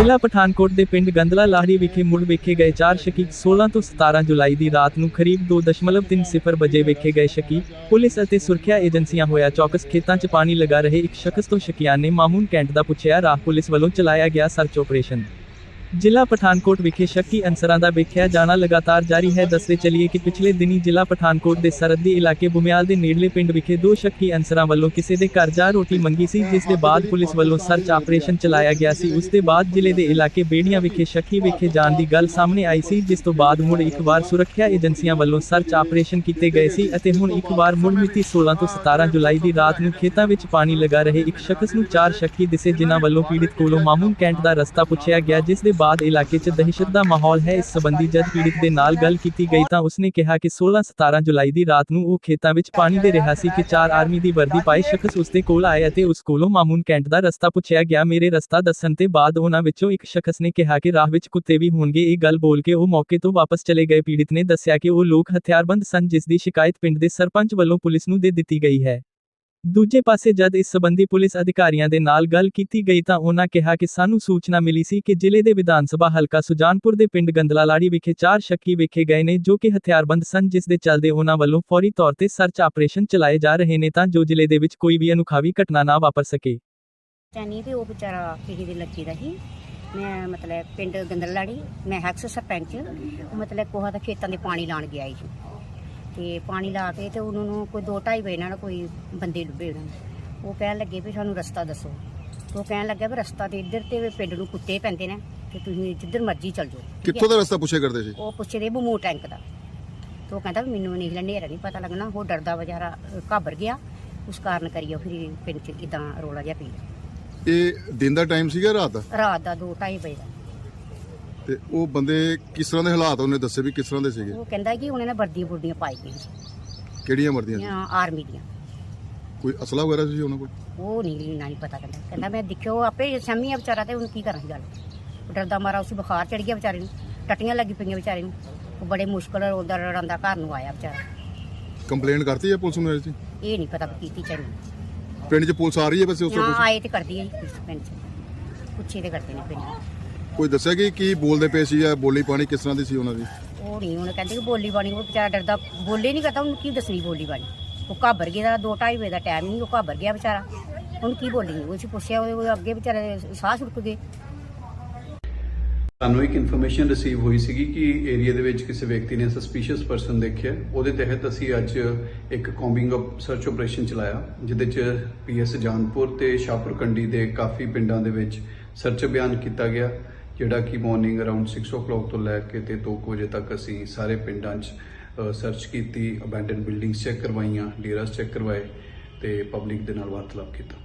ਜ਼ਿਲ੍ਹਾ ਪਠਾਨਕੋਟ ਦੇ ਪਿੰਡ ਗੰਦਲਾ ਲਾਹੜੀ ਵਿਖੇ ਮੁੜ ਵੇਖੇ ਗਏ ਚਾਰ ਸ਼ੱਕੀ 16 ਤੋਂ 17 ਜੁਲਾਈ ਦੀ ਰਾਤ ਨੂੰ ਕਰੀਬ 2.30 ਵਜੇ ਵੇਖੇ ਗਏ ਸ਼ੱਕੀ ਪੁਲਿਸ ਅਤੇ ਸੁਰੱਖਿਆ ਏਜੰਸੀਆਂ ਹੋਇਆ ਚੌਕਸ, ਖੇਤਾਂ 'ਚ ਪਾਣੀ ਲਗਾ ਰਹੇ ਇੱਕ ਸ਼ਖਸ ਤੋਂ ਸ਼ੱਕੀਆਂ ਨੇ ਮਾਮੂਨ ਕੈਂਟ ਦਾ ਪੁੱਛਿਆ, ਰਾਹ ਪੁਲਿਸ ਵੱਲੋਂ ਚਲਾਇਆ ਗਿਆ ਸਰਚ ਆਪਰੇਸ਼ਨ ਜ਼ਿਲ੍ਹਾ ਪਠਾਨਕੋਟ ਵਿਖੇ ਸ਼ੱਕੀ ਅਨਸਰਾਂ ਦਾ ਵੇਖਿਆ ਜਾਣਾ ਲਗਾਤਾਰ ਜਾਰੀ ਹੈ। ਦੱਸਦੇ ਚਲੀਏ ਕਿ ਪਿਛਲੇ ਦਿਨੀ ਜ਼ਿਲ੍ਹਾ ਪਠਾਨਕੋਟ ਦੇ ਸਰਹੱਦੀ ਇਲਾਕੇ ਬੁਮਿਆਲ ਦੇ ਨੇੜਲੇ ਪਿੰਡ ਵਿਖੇ ਦੋ ਸ਼ੱਕੀ ਅਨਸਰਾਂ ਵੱਲੋਂ ਕਿਸੇ ਦੇ ਘਰ ਜਾ ਰੋਟੀ ਮੰਗੀ ਸੀ, ਜਿਸ ਦੇ ਬਾਅਦ ਪੁਲਿਸ ਵੱਲੋਂ ਸਰਚ ਆਪਰੇਸ਼ਨ ਚਲਾਇਆ ਗਿਆ ਸੀ। ਉਸ ਦੇ ਬਾਅਦ ਜ਼ਿਲ੍ਹੇ ਦੇ ਇਲਾਕੇ ਬੇੜੀਆਂ ਵਿਖੇ ਸ਼ੱਕੀ ਵੇਖੇ ਜਾਣ ਦੀ ਗੱਲ ਸਾਹਮਣੇ ਆਈ ਸੀ, ਜਿਸ ਤੋਂ ਬਾਅਦ ਮੁੜ ਇੱਕ ਵਾਰ ਸੁਰੱਖਿਆ ਏਜੰਸੀਆਂ ਵੱਲੋਂ ਸਰਚ ਆਪਰੇਸ਼ਨ ਕੀਤੇ ਗਏ ਸੀ ਅਤੇ ਹੁਣ ਇੱਕ ਵਾਰ ਮੁੜ ਮਿਤੀ 16 ਤੋਂ 17 ਜੁਲਾਈ ਦੀ ਰਾਤ ਨੂੰ ਖੇਤਾਂ ਵਿੱਚ ਪਾਣੀ ਲਗਾ ਰਹੇ ਇੱਕ ਸ਼ਖਸ ਨੂੰ ਚਾਰ ਸ਼ੱਕੀ ਦਿਸੇ, ਜਿਨ੍ਹਾਂ ਵੱਲੋਂ ਪੀੜਿਤ ਕੋਲੋਂ ਮਾਮੂਨ ਕੈਂਟ ਦਾ ਰਸਤਾ ਪੁੱਛਿਆ ਗਿਆ, ਜਿਸ ਦੇ ਬਾਅਦ ਇਲਾਕੇ 'ਚ ਦਹਿਸ਼ਤ ਦਾ ਮਾਹੌਲ ਹੈ। ਇਸ ਸੰਬੰਧੀ ਜਦ ਪੀੜਿਤ ਦੇ ਨਾਲ ਗੱਲ ਕੀਤੀ ਗਈ ਤਾਂ ਉਸਨੇ ਕਿਹਾ ਕਿ 16-17 ਜੁਲਾਈ ਦੀ ਰਾਤ ਨੂੰ ਉਹ ਖੇਤਾਂ ਵਿੱਚ ਪਾਣੀ ਦੇ ਰਿਹਾ ਸੀ ਕਿ ਚਾਰ ਆਰਮੀ ਦੀ ਵਰਦੀ ਪਾਏ ਸ਼ਖਸ ਉਸਦੇ ਕੋਲ ਆਏ ਅਤੇ ਉਸ ਕੋਲੋਂ ਮਾਮੂਨ ਕੈਂਟ ਦਾ ਰਸਤਾ ਪੁੱਛਿਆ ਗਿਆ। ਮੇਰੇ ਰਸਤਾ ਦੱਸਣ ਤੇ ਬਾਅਦ ਉਹਨਾਂ ਵਿੱਚੋਂ ਇੱਕ ਸ਼ਖਸ ਨੇ ਕਿਹਾ ਕਿ ਰਾਹ ਵਿੱਚ ਕੁੱਤੇ ਵੀ ਹੋਣਗੇ। ਇਹ ਗੱਲ ਬੋਲ ਕੇ ਉਹ ਮੌਕੇ ਤੋਂ ਵਾਪਸ ਚਲੇ ਗਏ। ਪੀੜਿਤ ਨੇ ਦੱਸਿਆ ਕਿ ਉਹ ਲੋਕ ਹਥਿਆਰਬੰਦ ਸਨ, ਜਿਸ ਦੀ ਸ਼ਿਕਾਇਤ ਪਿੰਡ ਦੇ ਸਰਪੰਚ ਵੱਲੋਂ ਪੁਲਿਸ ਨੂੰ ਦੇ ਦਿੱਤੀ ਗਈ ਹੈ। ਦੂਜੇ ਪਾਸੇ ਜਦ ਇਸ ਸੰਬੰਧੀ ਪੁਲਿਸ ਅਧਿਕਾਰੀਆਂ ਦੇ ਨਾਲ ਗੱਲ ਕੀਤੀ ਗਈ ਤਾਂ ਉਹਨਾਂ ਕਿਹਾ ਕਿ ਸਾਨੂੰ ਸੂਚਨਾ ਮਿਲੀ ਸੀ ਕਿ ਜ਼ਿਲ੍ਹੇ ਦੇ ਵਿਧਾਨ ਸਭਾ ਹਲਕਾ ਸੁਜਾਨਪੁਰ ਦੇ ਪਿੰਡ ਗੰਦਲਾਲਾੜੀ ਵਿਖੇ ਚਾਰ ਸ਼ੱਕੀ ਵੇਖੇ ਗਏ ਨੇ ਜੋ ਕਿ ਹਥਿਆਰਬੰਦ ਸਨ, ਜਿਸ ਦੇ ਚੱਲਦੇ ਉਹਨਾਂ ਵੱਲੋਂ ਫੌਰੀ ਤੌਰ ਤੇ ਸਰਚ ਆਪਰੇਸ਼ਨ ਚਲਾਏ ਜਾ ਰਹੇ ਨੇ ਤਾਂ ਜੋ ਜ਼ਿਲ੍ਹੇ ਦੇ ਵਿੱਚ ਕੋਈ ਵੀ ਅਨੁਖਾਵੀ ਘਟਨਾ ਨਾ ਵਾਪਰ ਸਕੇ। ਚਾਨੀ ਤੇ ਉਹ ਵਿਚਾਰਾ ਕਿਸੇ ਦੇ ਲੱਗੀ ਦਾ ਸੀ। ਮੈਂ ਮਤਲਬ ਪਿੰਡ ਗੰਦਰਲਾੜੀ ਮੈਂ ਹੈਕਸ ਸਰਪੰਚ ਮਤਲਬ ਕੋਹਾ ਦਾ ਖੇਤਾਂ ਦੇ ਪਾਣੀ ਲਾਣ ਗਿਆ ਸੀ। ਤੇ ਪਾਣੀ ਲਾ ਕੇ ਤੇ ਉਹਨਾਂ ਨੂੰ ਕੋਈ 2:30 ਵਜੇ ਨਾਲ ਕੋਈ ਬੰਦੇ ਲੱਭੇ ਉਹਨਾਂ ਨੂੰ। ਉਹ ਕਹਿਣ ਲੱਗੇ ਵੀ ਸਾਨੂੰ ਰਸਤਾ ਦੱਸੋ। ਤੇ ਉਹ ਕਹਿਣ ਲੱਗਾ ਵੀ ਰਸਤਾ ਤੇ ਇੱਧਰ ਤੇ ਵੀ ਪਿੰਡ ਨੂੰ ਕੁੱਤੇ ਪੈਂਦੇ ਨੇ ਤੇ ਤੁਸੀਂ ਜਿੱਧਰ ਮਰਜ਼ੀ ਚੱਲ ਜਾਓ। ਠੀਕ ਹੈ? ਕਿੱਥੋਂ ਦਾ ਰਸਤਾ ਪੁੱਛਿਆ ਕਰਦੇ ਸੀ? ਉਹ ਪੁੱਛਦੇ ਬਮੂ ਟੈਂਕ ਦਾ। ਤੇ ਉਹ ਕਹਿੰਦਾ ਵੀ ਮੈਨੂੰ ਨਹੀਂ ਹਨੇਰਾ ਨਹੀਂ ਪਤਾ ਲੱਗਣਾ। ਉਹ ਡਰਦਾ ਵਿਚਾਰਾ ਅ, ਘਾਬਰ ਗਿਆ। ਉਸ ਕਾਰਨ ਕਰੀਓ ਫਿਰ ਪਿੰਡ ਚ ਇਦਾਂ ਰੋਲਾ ਜਿਹਾ ਪਈ ਇਹ ਦਿਨ ਦਾ ਟਾਈਮ ਸੀਗਾ ਰਾਤ ਦਾ? ਰਾਤ ਦਾ 2:30 ਵਜੇ ਦਾ। ਤੇ ਉਹ ਬੰਦੇ ਕਿਸ ਤਰ੍ਹਾਂ ਦੇ ਹਾਲਾਤ ਉਹਨੇ ਦੱਸੇ ਵੀ ਕਿਸ ਤਰ੍ਹਾਂ ਦੇ ਸੀਗੇ? ਉਹ ਕਹਿੰਦਾ ਕਿ ਉਹਨਾਂ ਨੇ ਵਰਦੀਆਂ ਬੁਰਦੀਆਂ ਪਾਈ ਗਈਆਂ ਕਿਹੜੀਆਂ ਮਰਦੀਆਂ ਸੀ? ਆਰਮੀ ਦੀਆਂ। ਕੋਈ ਅਸਲਾ ਵਗੈਰਾ ਸੀ ਉਹਨਾਂ ਕੋਲ? ਉਹ ਨਹੀਂ ਨਹੀਂ ਪਤਾ ਕਹਿੰਦਾ ਕਹਿੰਦਾ ਮੈਂ ਦੇਖਿਓ ਆਪੇ ਸ਼ਮੀ ਆ ਵਿਚਾਰਾ ਤੇ ਉਹਨੂੰ ਕੀ ਕਰਾਂ ਗੱਲ? ਉਹ ਡਰਦਾ ਮਾਰਾ ਉਸੇ ਬੁਖਾਰ ਚੜ ਗਿਆ ਵਿਚਾਰੇ ਨੂੰ। ਟੱਟੀਆਂ ਲੱਗੀ ਪਈਆਂ ਵਿਚਾਰੇ ਨੂੰ। ਉਹ ਬੜੇ ਮੁਸ਼ਕਲ ਉਹਦਾ ਰੜਾਂਦਾ ਘਰ ਨੂੰ ਆਇਆ ਵਿਚਾਰਾ। ਕੰਪਲੇਂਟ ਕਰਤੀ ਹੈ ਪੁਲਿਸ ਨੂੰ ਇਹਦੀ ਇਹ ਨਹੀਂ ਪਤਾ ਵੀ ਕੀਤੀ ਚਾਹੀਦੀ ਪਿੰਡ 'ਚ ਪੁਲਿਸ ਆ ਰਹੀ ਹੈ ਵੈਸੇ ਉਸ ਤੋਂ ਹਾਂ ਕੁਛ? ਆਏ ਤੇ ਕਰਦੀ ਹੈ ਜੀ ਪੁਲਿਸ ਪਿੰਡ ਚ। ਪੁੱਛੇ ਤੇ ਕਰਦੇ ਨੇ ਪਿੰਡ। ਕੋਈ ਦੱਸਿਆ ਕਿ ਕੀ ਬੋਲਦੇ ਪਏ ਸੀ ਜਾਂ ਬੋਲੀ ਪਾਣੀ ਕਿਸ ਤਰ੍ਹਾਂ ਦੀ ਸੀ ਉਹਨਾਂ ਦੀ? ਉਹ ਨਹੀਂ ਉਹਨੇ ਕਹਿੰਦੇ ਕਿ ਬੋਲੀ ਬਾਣੀ ਉਹ ਵਿਚਾਰਾ ਡਰਦਾ ਬੋਲੇ ਨਹੀਂ ਕਰਦਾ ਉਹਨੂੰ ਕੀ ਦੱਸਣੀ ਬੋਲੀ ਬਾਣੀ? ਉਹ ਘਾਬਰ ਗਿਆ ਦਾ 2:30 ਵਜੇ ਦਾ ਟਾਈਮ ਨਹੀਂ ਉਹ ਘਾਬਰ ਗਿਆ ਵਿਚਾਰਾ। ਉਹਨੂੰ ਕੀ ਬੋਲੀ ਉਹ ਸੀ ਪੁੱਛਿਆ ਉਹ ਅੱਗੇ ਵਿਚਾਰੇ ਸਾਹ ਛੁੱਟ ਗਏ। ਸਾਨੂੰ ਇੱਕ ਇਨਫੋਰਮੇਸ਼ਨ ਰਿਸੀਵ ਹੋਈ ਸੀਗੀ ਕਿ ਏਰੀਆ ਦੇ ਵਿੱਚ ਕਿਸੇ ਵਿਅਕਤੀ ਨੇ ਸਸਪੀਸ਼ੀਅਸ ਪਰਸਨ ਦੇਖਿਆ। ਉਹਦੇ ਤਹਿਤ ਅਸੀਂ ਅੱਜ ਇੱਕ ਕੌਂਬਿੰਗ ਅਪ ਸਰਚ ਆਪਰੇਸ਼ਨ ਚਲਾਇਆ ਜਿਹਦੇ ਚ ਪੀਐਸ ਜਾਨਪੁਰ ਤੇ ਸ਼ਾਹਪੁਰ ਕੰਡੀ ਦੇ ਕਾਫੀ ਪਿੰਡਾਂ ਦੇ ਵਿੱਚ ਸਰਚ ਅਭਿਆਨ ਕੀਤਾ ਗਿਆ। ਜਿਹੜਾ ਕਿ ਮਾਰਨਿੰਗ ਅਰਾਊਂਡ 6:00 ਤੋਂ ਲੈ ਕੇ ਤੇ 2 ਵਜੇ ਤੱਕ ਅਸੀਂ ਸਾਰੇ ਪਿੰਡਾਂ 'ਚ ਸਰਚ ਕੀਤੀ ਅਬੈਂਡਨ ਬਿਲਡਿੰਗਸ ਚੈੱਕ ਕਰਵਾਈਆਂ ਡੇਰਾਸ ਚੈੱਕ ਕਰਵਾਏ ਤੇ ਪਬਲਿਕ ਦੇ ਨਾਲ ਵਾਰਤਾਲਾਪ ਕੀਤਾ।